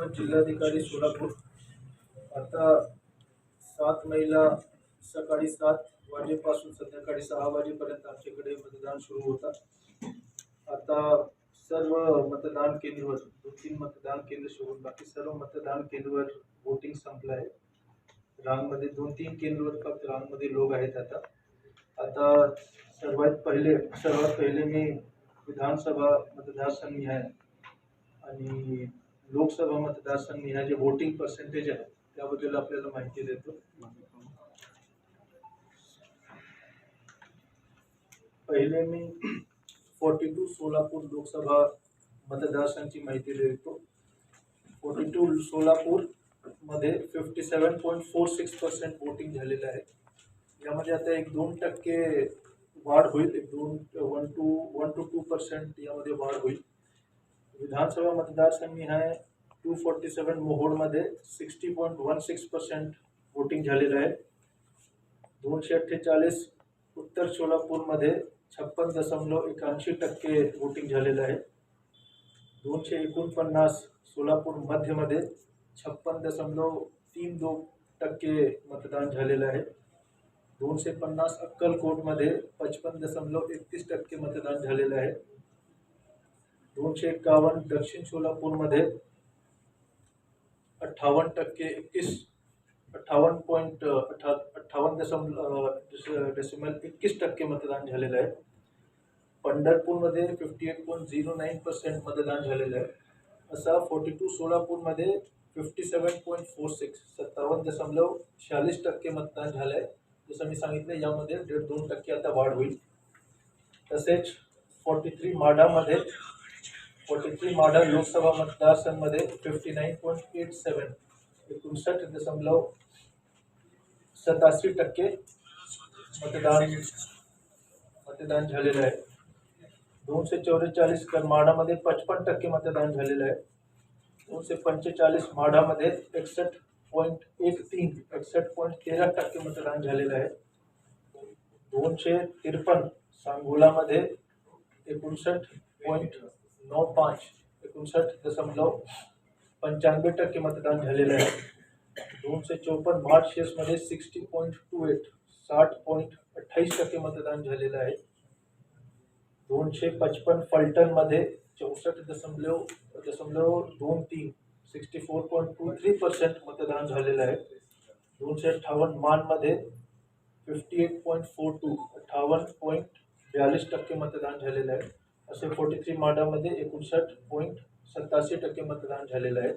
धन्यवाद जिल्हाधिकारी सोलापूर. आता सात महिला सकाळी सात वाजेपासून संध्याकाळी सहा वाजेपर्यंत आमच्याकडे मतदान सुरू होतात आता सर्व मतदान केंद्रवर दोन तीन मतदान केंद्र सोडून बाकी सर्व मतदान केंद्रवर वोटिंग संपलं आहे रांगमध्ये दोन तीन केंद्रवर फक्त रांगमध्ये लोक आहेत आता. आता सर्वात पहिले सर्वात पहिले मी विधानसभा मतदारसंघ आहे आणि लोकसभा मतदारसंघ ह्या जे वोटिंग पर्सेंटेज आहे त्याबद्दल आपल्याला माहिती देतो. पहिले मी फोर्टी टू सोलापूर लोकसभा मतदारसंघाची माहिती देतो. फोर्टी टू सोलापूरमध्ये fifty seven point four six percent voting झालेलं आहे. यामध्ये आता एक दोन टक्के वाढ होईल एक दोन one two one two two percent यामध्ये वाढ होईल. विधानसभा मतदारसंघ आहे. Two forty seven मोहोडमध्ये sixty point one six percent voting झालेलं आहे. दोनशे अठ्ठेचाळीस उत्तर सोलापूरमध्ये छप्पन दशमलव एकाऐंशी टक्के वोटिंग झालेलं आहे. दोनशे एकोणपन्नास सोलापूर मध्यमध्ये छप्पन दशमलव तीन दोन टक्के मतदान झालेलं आहे. दोनशे पन्नास अक्कलकोटमध्ये पचपन दशमलव एकतीस टक्के मतदान झालेलं आहे. दोनशे एकावन्न दक्षिण सोलापूरमध्ये अठ्ठावन्न टक्के एकतीस अठ्ठावन्न पॉईंट अठ्ठा अठ्ठावन्न दशमलव डेसिमल एकवीस टक्के मतदान झालेलं आहे. पंढरपूरमध्ये fifty eight point zero nine percent मतदान झालेलं आहे. असा फोर्टी टू सोलापूरमध्ये fifty seven point four six सत्तावन्न दशमलव शहाळीस टक्के मतदान झालं आहे. जसं मी सांगितलं यामध्ये दीड दोन टक्के आता वाढ होईल. तसेच फोर्टी थ्री माडामध्ये forty three Madha Lok Sabha मतदारसंघमध्ये fifty nine point eight seven एकोणसष्ट दशमलव सत्याऐंशी टक्के मतदान मतदान झालेलं आहे. दोनशे तर माढामध्ये पचपन टक्के मतदान झालेलं आहे. दोनशे पंचेचाळीस माढामध्ये एकसष्ट पॉईंट एक तीन, एकसष्ट पॉईंट तेरा टक्के मतदान झालेलं आहे. दोनशे त्रेपन्न सांगोलामध्ये एकोणसष्ट पॉईंट नऊ पाच एकोणसष्ट दशमलव पंच्याण्णव टक्के मतदान झालेलं आहे. दोनशे चौपन्न मार्चेसमध्ये सिक्स्टी पॉईंट टू एट साठ पॉईंट अठ्ठावीस टक्के मतदान झालेलं आहे. दोनशे पचपन फलटणमध्ये चौसष्ट दशमलव दशमलव दोन तीन sixty four point two three percent मतदान झालेलं आहे. दोनशे अठ्ठावन्न मानमध्ये fifty eight point four two अठ्ठावन्न पॉईंट बयालीस टक्के मतदान झालेलं आहे. असे फोर्टी थ्री माडामध्ये एकोणसाठ पॉईंट सत्ताऐंशी टक्के मतदान झालेलं आहे.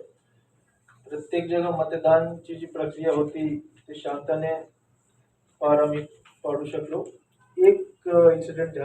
प्रत्येक जगा मतदानची जी प्रक्रिया होती ती शांतने पार आम्ही पाडू शकलो. एक इन्सिडेंट झाला.